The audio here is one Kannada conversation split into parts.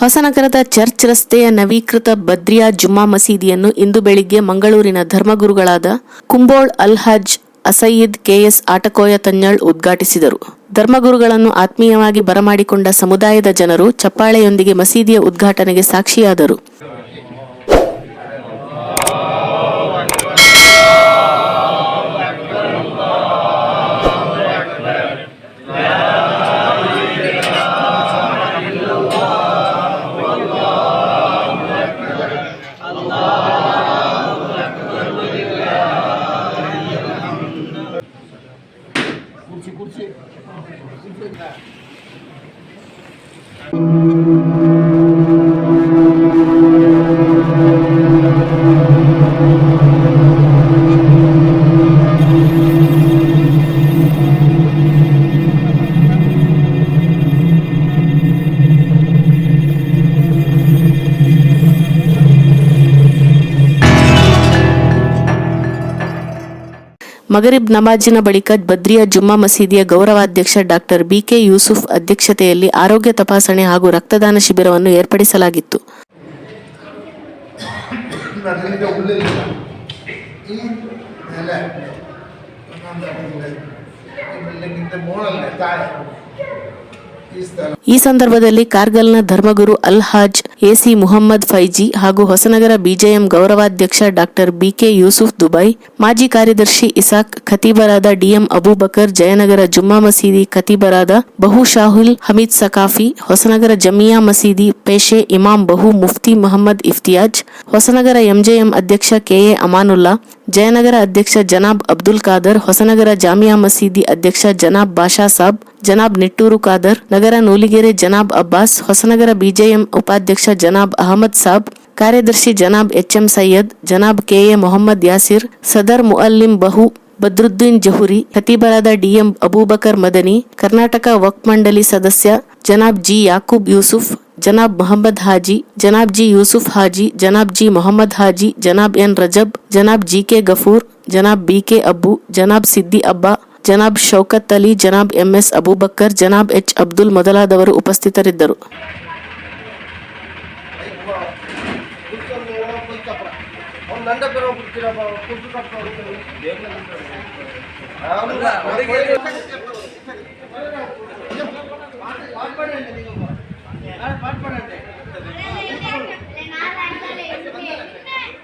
ಹೊಸನಗರದ ಚರ್ಚ್ ರಸ್ತೆಯ ನವೀಕೃತ ಬದ್ರಿಯಾ ಜುಮ್ಮಾ ಮಸೀದಿಯನ್ನು ಇಂದು ಬೆಳಿಗ್ಗೆ ಮಂಗಳೂರಿನ ಧರ್ಮಗುರುಗಳಾದ ಕುಂಬೋಳ್ ಅಲ್ಹಾಜ್ ಅಸಯ್ಯದ್ ಕೆಎಸ್ ಆಟಕೋಯ ತನ್ಯಾಳ್ ಉದ್ಘಾಟಿಸಿದರು. ಧರ್ಮಗುರುಗಳನ್ನು ಆತ್ಮೀಯವಾಗಿ ಬರಮಾಡಿಕೊಂಡ ಸಮುದಾಯದ ಜನರು ಚಪ್ಪಾಳೆಯೊಂದಿಗೆ ಮಸೀದಿಯ ಉದ್ಘಾಟನೆಗೆ ಸಾಕ್ಷಿಯಾದರು. Thank you. ಮಗರಿಬ್ ನಮಾಜಿನ ಬಳಿಕ ಬದ್ರಿಯಾ ಜುಮ್ಮಾ ಮಸೀದಿಯ ಗೌರವಾಧ್ಯಕ್ಷ ಡಾಕ್ಟರ್ ಬಿಕೆ ಯೂಸುಫ್ ಅಧ್ಯಕ್ಷತೆಯಲ್ಲಿ ಆರೋಗ್ಯ ತಪಾಸಣೆ ಹಾಗೂ ರಕ್ತದಾನ ಶಿಬಿರವನ್ನು ಏರ್ಪಡಿಸಲಾಗಿತ್ತು. ಈ ಸಂದರ್ಭದಲ್ಲಿ ಕಾರ್ಗಲ್ನ ಧರ್ಮಗುರು ಅಲ್ ಹಾಜ್ ಎಸಿ ಮುಹಮ್ಮದ್ ಫೈಜಿ ಹಾಗೂ ಹೊಸನಗರ ಬಿಜೆಎಂ ಗೌರವಾಧ್ಯಕ್ಷ ಡಾಕ್ಟರ್ ಬಿಕೆ ಯೂಸುಫ್ ದುಬೈ, ಮಾಜಿ ಕಾರ್ಯದರ್ಶಿ ಇಸಾಕ್ ಖತೀಬರಾದ ಡಿಎಂ ಅಬೂಬಕರ್, ಜಯನಗರ ಜುಮ್ಮಾ ಮಸೀದಿ ಖತೀಬರಾದ ಬಹು ಶಾಹುಲ್ ಹಮೀದ್ ಸಕಾಫಿ ಹೊಸನಗರ ಜಮಿಯಾ ಮಸೀದಿ ಪೇಶೆ ಇಮಾಂ ಬಹು ಮುಫ್ತಿ ಮೊಹಮ್ಮದ್ ಇಫ್ತಿಯಾಜ್, ಹೊಸನಗರ ಎಂಜೆಎಂ ಅಧ್ಯಕ್ಷ ಕೆಎ ಅಮಾನುಲ್ಲಾ, ಜಯನಗರ ಅಧ್ಯಕ್ಷ ಜನಾಬ್ ಅಬ್ದುಲ್ ಖಾದರ್, ಹೊಸನಗರ ಜಾಮಿಯಾ ಮಸೀದಿ ಅಧ್ಯಕ್ಷ ಜನಾಬ್ ಬಾಷಾ ಸಾಬ್ ಜನಾಬ್ ನಿಟ್ಟೂರು ಖಾದರ್ ನಗರ ನೂಲಿಗೆರೆ ಜನಾಬ್ ಅಬ್ಬಾಸ್ ಹೊಸನಗರ ಬಿಜೆಎಂ ಉಪಾಧ್ಯಕ್ಷ ಜನಾಬ್ ಅಹಮದ್ ಸಾಬ್ ಕಾರ್ಯದರ್ಶಿ ಜನಾಬ್ ಎಚ್ಎಂ ಸೈಯದ್ ಜನಾಬ್ ಕೆಎ ಮೊಹಮ್ಮದ್ ಯಾಸಿರ್ ಸದರ್ ಮುಅಲ್ಲಿಂ ಬಹು ಬದ್ರುದ್ದೀನ್ ಜಹುರಿ ಖತೀಬರಾದ ಡಿಎಂ ಅಬೂಬಕರ್ ಮದನಿ ಕರ್ನಾಟಕ ವಕ್ಫ್ ಮಂಡಳಿ ಸದಸ್ಯ ಜನಾಬ್ ಜಿ ಯಾಕೂಬ್ ಯೂಸುಫ್ ಜನಾಬ್ ಮೊಹಮ್ಮದ್ ಹಾಜಿ ಜನಾಬ್ ಜಿ ಯೂಸುಫ್ ಹಾಜಿ ಜನಾಬ್ ಜಿ ಮೊಹಮ್ಮದ್ ಹಾಜಿ ಜನಾಬ್ ಎನ್ ರಜಬ್ ಜನಾಬ್ ಜಿ ಕೆ ಗಫೂರ್ ಜನಾಬ್ ಬಿ ಕೆ ಅಬ್ಬು ಜನಾಬ್ ಸಿದ್ದಿ ಅಬ್ಬಾ ಜನಾಬ್ ಶೌಕತ್ ಅಲಿ ಜನಾಬ್ ಎಂಎಸ್ ಅಬೂಬಕ್ಕರ್ ಜನಾಬ್ ಎಚ್ ಅಬ್ದುಲ್ ಮೊದಲಾದವರು ಉಪಸ್ಥಿತರಿದ್ದರು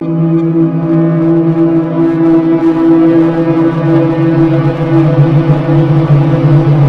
Thank you. Thank